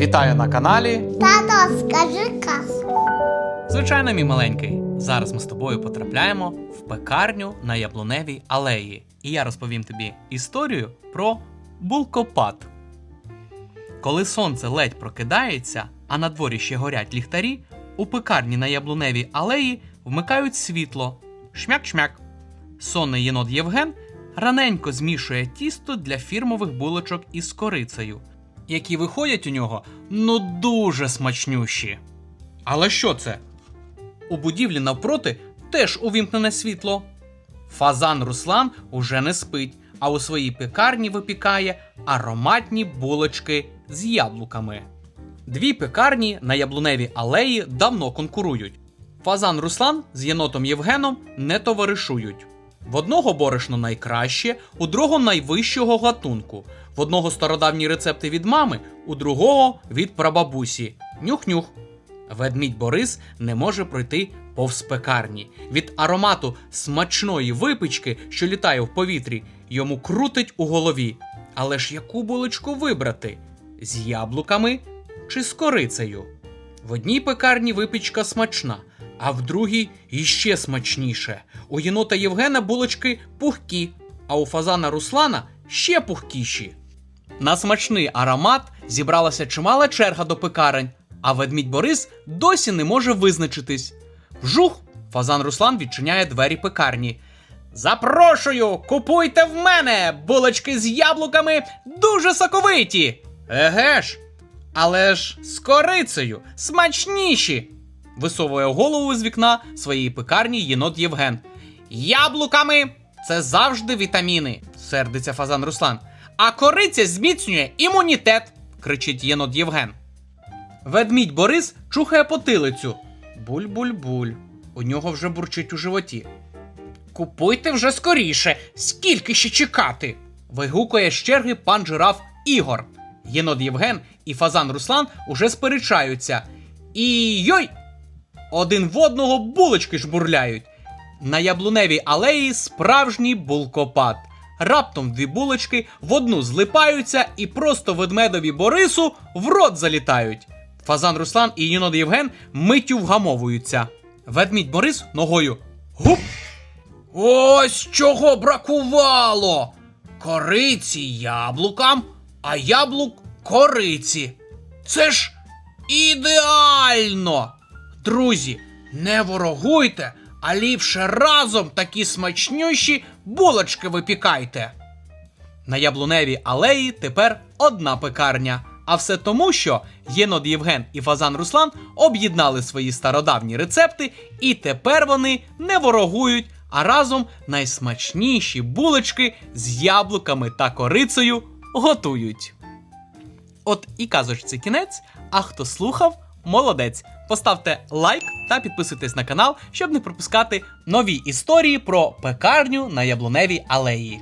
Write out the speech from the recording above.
Вітаю на каналі. Тато, скажи казку. Звичайно, мій маленький. Зараз ми з тобою потрапляємо в пекарню на яблуневій алеї. І я розповім тобі історію про булкопад. Коли сонце ледь прокидається, а на дворі ще горять ліхтарі, у пекарні на яблуневій алеї вмикають світло. Шмяк-шмяк. Сонний єнот Євген раненько змішує тісто для фірмових булочок із корицею, які виходять у нього ну дуже смачнющі. Але що це? У будівлі навпроти теж увімкнене світло. Фазан Руслан уже не спить, а у своїй пекарні випікає ароматні булочки з яблуками. Дві пекарні на яблуневій алеї давно конкурують. Фазан Руслан з єнотом Євгеном не товаришують. В одного борошно найкраще, у другого найвищого гатунку. В одного стародавні рецепти від мами, у другого від прабабусі. Нюх-нюх. Ведмідь Борис не може пройти повз пекарні. Від аромату смачної випічки, що літає в повітрі, йому крутить у голові. Але ж яку булочку вибрати? З яблуками чи з корицею? В одній пекарні випічка смачна, а в другій іще смачніше. У єнота Євгена булочки пухкі, а у фазана Руслана ще пухкіші. На смачний аромат зібралася чимала черга до пекарень, а ведмідь Борис досі не може визначитись. Вжух! Фазан Руслан відчиняє двері пекарні. Запрошую, купуйте в мене булочки з яблуками дуже соковиті. Еге ж, але ж з корицею смачніші. Висовує голову з вікна своєї пекарні єнот Євген. Яблуками це завжди вітаміни, сердиться фазан Руслан. А кориця зміцнює імунітет, кричить єнот Євген. Ведмідь Борис чухає потилицю. Буль-буль-буль. У нього вже бурчить у животі. Купуйте вже скоріше, скільки ще чекати. вигукує з черги пан жираф Ігор. Єнот Євген і фазан Руслан уже сперечаються. І йой! Один в одного булочки жбурляють. На яблуневій алеї справжній булкопад. Раптом дві булочки в одну злипаються і просто ведмедові Борису в рот залітають. Фазан Руслан і Єнот Євген миттю вгамовуються. Ведмідь Борис ногою. Гуп! Ось чого бракувало! Кориці яблукам, а яблук кориці. Це ж ідеально! Друзі, не ворогуйте, а ліпше разом такі смачнющі булочки випікайте. На яблуневій алеї тепер одна пекарня. А все тому, що Єнот Євген і Фазан Руслан об'єднали свої стародавні рецепти, і тепер вони не ворогують, а разом найсмачніші булочки з яблуками та корицею готують. От і казочці кінець. А хто слухав, молодець. Поставте лайк та підписуйтесь на канал, щоб не пропускати нові історії про пекарню на яблуневій алеї.